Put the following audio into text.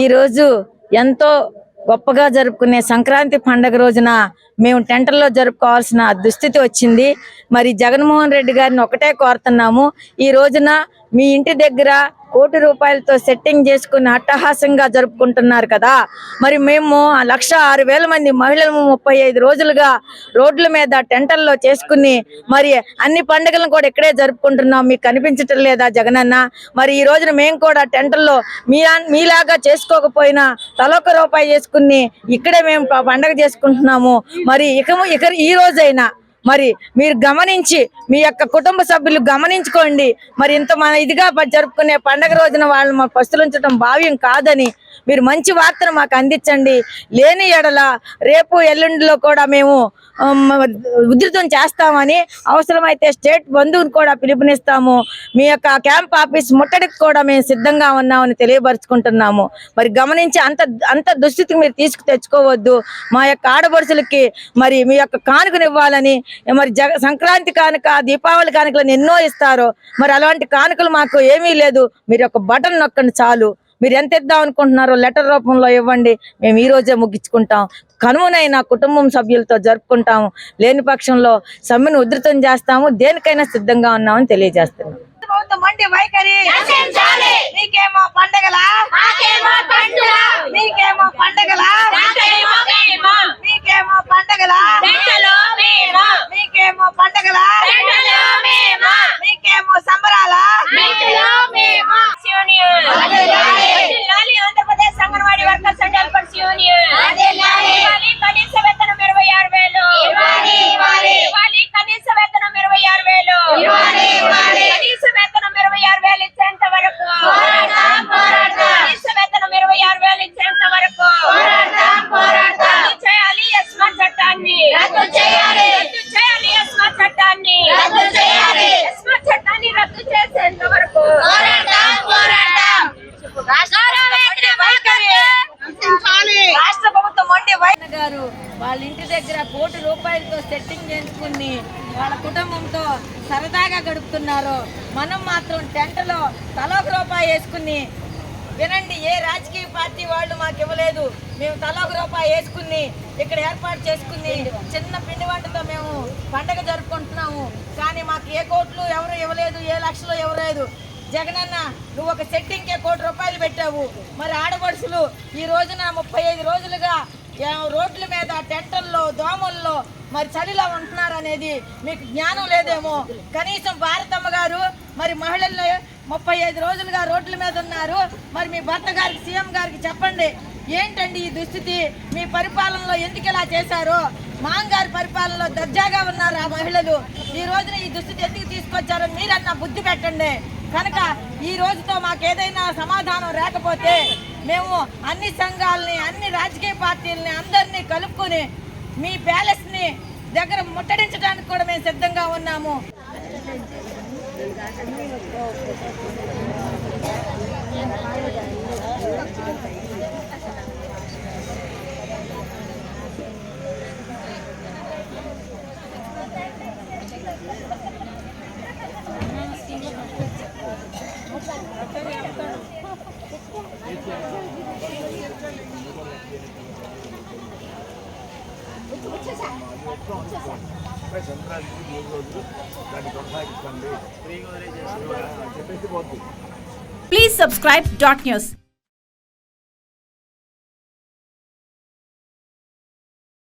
ఈరోజు ఎంతో గొప్పగా జరుపుకునే సంక్రాంతి పండగ రోజున మేము టెంటల్లో జరుపుకోవాల్సిన దుస్థితి వచ్చింది. మరి జగన్మోహన్ రెడ్డి గారిని ఒకటే కోరుతున్నాము. ఈ రోజున మీ ఇంటి దగ్గర కోటి రూపాయలతో సెట్టింగ్ చేసుకుని అట్టహాసంగా జరుపుకుంటున్నారు కదా. మరి మేము లక్ష ఆరు వేల మంది మహిళలు ముప్పై ఐదు రోజులుగా రోడ్ల మీద టెంటల్లో చేసుకుని మరి అన్ని పండుగలను కూడా ఇక్కడే జరుపుకుంటున్నాం. మీకు కనిపించటం లేదా జగనన్న? మరి ఈ రోజున మేము కూడా టెంటల్లో మీ మీలాగా చేసుకోకపోయినా తలొక రూపాయి చేసుకుని ఇక్కడే మేము పండగ చేసుకుంటున్నాము. మరి ఇక ఇక ఈ రోజైనా మరి మీరు గమనించి మీ యొక్క కుటుంబ సభ్యులు గమనించుకోండి. మరి ఇంత మన ఇదిగా జరుపుకునే పండగ రోజున వాళ్ళు మా పస్తులుంచడం భావ్యం కాదని మీరు మంచి వార్తను మాకు అందించండి. లేని ఎడల రేపు ఎల్లుండిలో కూడా మేము ఉధృతం చేస్తామని అవసరమైతే స్టేట్ బంధువుని కూడా పిలుపునిస్తాము. మీ యొక్క క్యాంప్ ఆఫీస్ ముట్టడికి కూడా మేము సిద్ధంగా ఉన్నామని తెలియపరుచుకుంటున్నాము. మరి గమనించి అంత అంత దుస్థితికి మీరు తీసుకు తెచ్చుకోవద్దు. మా యొక్క ఆడపడుచులకి మరి మీ యొక్క కానుకనివ్వాలని మరి జగ సంక్రాంతి కానుక దీపావళి కానుకలను ఎన్నో ఇస్తారు మరి అలాంటి కానుకలు మాకు ఏమీ లేదు. మీరు ఒక బటన్ నొక్కండి చాలు. మీరు ఎంత ఇద్దాం అనుకుంటున్నారో లెటర్ రూపంలో ఇవ్వండి. మేము ఈ రోజే ముగించుకుంటాం. కనుమనైనా కుటుంబం సభ్యులతో జరుపుకుంటాము. లేని పక్షంలో సమ్మెను ఉధృతం చేస్తాము. దేనికైనా సిద్ధంగా ఉన్నామని తెలియజేస్తున్నాం. మండి వైఖరి. మీకేమో పండగల? మీకేమో పండగల వాళ్ళ ఇంటి దగ్గర కోటి రూపాయలతో సెట్టింగ్ చేసుకుని వాళ్ళ కుటుంబంతో సరదాగా గడుపుతున్నారు. మనం మాత్రం టెంట్లో తలోక రూపాయి వేసుకుని వినండి ఏ రాజకీయ పార్టీ వాళ్ళు మాకు ఇవ్వలేదు. మేము తలోక రూపాయి వేసుకుని ఇక్కడ ఏర్పాటు చేసుకుని చిన్న పిండి వంటతో మేము పండగ జరుపుకుంటున్నాము. కానీ మాకు ఏ కోట్లు ఎవరు ఇవ్వలేదు ఏ లక్షలు ఇవ్వలేదు. జగనన్న నువ్వు ఒక సెట్టింగ్కే కోటి రూపాయలు పెట్టావు. మరి ఆడపడుసులు ఈ రోజున ముప్పై ఐదు రోజులుగా రోడ్ల మీద టెంటల్లో దోమల్లో మరి చలిలో ఉంటున్నారు అనేది మీకు జ్ఞానం లేదేమో. కనీసం భారతమ్మ గారు మరి మహిళలు ముప్పై ఐదు రోజులుగా రోడ్ల మీద ఉన్నారు. మరి మీ భర్త గారికి సీఎం గారికి చెప్పండి. ఏంటండి ఈ దుస్థితి? మీ పరిపాలనలో ఎందుకు ఇలా చేశారు? మాంగారి పరిపాలనలో దర్జాగా ఉన్నారు ఆ మహిళలు. ఈ రోజున ఈ దుస్థితి ఎందుకు తీసుకొచ్చారో మీరన్నా బుద్ధి పెట్టండి. కనుక ఈ రోజుతో మాకు ఏదైనా సమాధానం రాకపోతే మేము అన్ని సంఘాలని అన్ని రాజకీయ పార్టీలని అందరినీ కలుపుకొని మీ ప్యాలెస్ని దగ్గర ముట్టడించడానికి కూడా మేము సిద్ధంగా ఉన్నాము. సంక్రాంతికి మూడు రోజులు దాన్ని చెప్పేసి పోతుంది Please subscribe dot news.